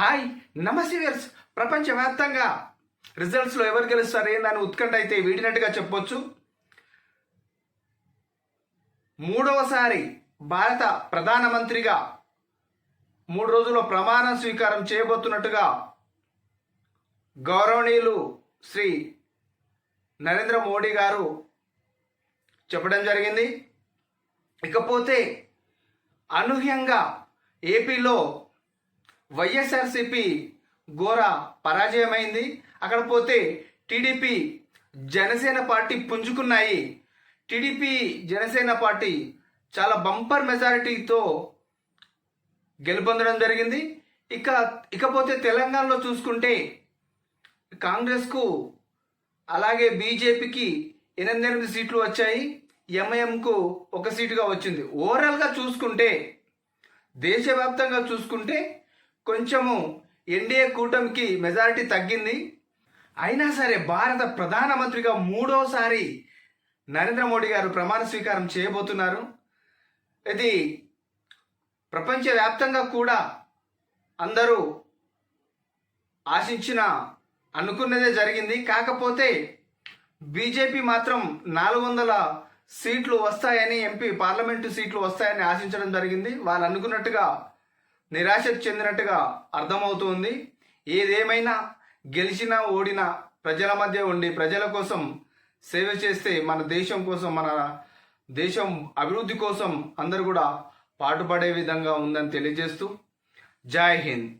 Hi నమస్తే ప్రపంచవ్యాప్తంగా రిజల్ట్స్లో ఎవరు గెలుస్తారు ఏందని ఉత్కంఠ అయితే వీడినట్టుగా చెప్పొచ్చు. మూడవసారి భారత ప్రధానమంత్రిగా మూడు రోజుల్లో ప్రమాణ స్వీకారం చేయబోతున్నట్టుగా గౌరవనీయులు శ్రీ నరేంద్ర మోడీ గారు చెప్పడం జరిగింది. ఇకపోతే అనూహ్యంగా ఏపీలో వైఎస్ఆర్సిపి ఘోర పరాజయమైంది. అక్కడ పోతే టీడీపీ జనసేన పార్టీ పుంజుకున్నాయి. టీడీపీ జనసేన పార్టీ చాలా బంపర్ మెజారిటీతో గెలుపొందడం జరిగింది. ఇక ఇకపోతే తెలంగాణలో చూసుకుంటే కాంగ్రెస్కు అలాగే బీజేపీకి ఎనిమిది ఎనిమిది సీట్లు వచ్చాయి. ఎంఐఎంకు ఒక సీటుగా వచ్చింది. ఓవరాల్గా చూసుకుంటే దేశవ్యాప్తంగా చూసుకుంటే కొంచెము ఎన్డీఏ కూటమికి మెజారిటీ తగ్గింది. అయినా సరే భారత ప్రధానమంత్రిగా మూడోసారి నరేంద్ర మోడీ గారు ప్రమాణ స్వీకారం చేయబోతున్నారు. ఇది ప్రపంచవ్యాప్తంగా కూడా అందరూ ఆశించిన అనుకున్నదే జరిగింది. కాకపోతే బీజేపీ మాత్రం నాలుగు వందల సీట్లు వస్తాయని ఎంపీ పార్లమెంటు సీట్లు వస్తాయని ఆశించడం జరిగింది. వాళ్ళు అనుకున్నట్టుగా నిరాశ చెందినట్టుగా అర్థమవుతుంది. ఏదేమైనా గెలిచినా ఓడినా ప్రజల మధ్య ఉండి ప్రజల కోసం సేవ చేస్తే మన దేశం కోసం మన దేశం అభివృద్ధి కోసం అందరూ కూడా పాటుపడే విధంగా ఉందని తెలియజేస్తూ జై హింద్.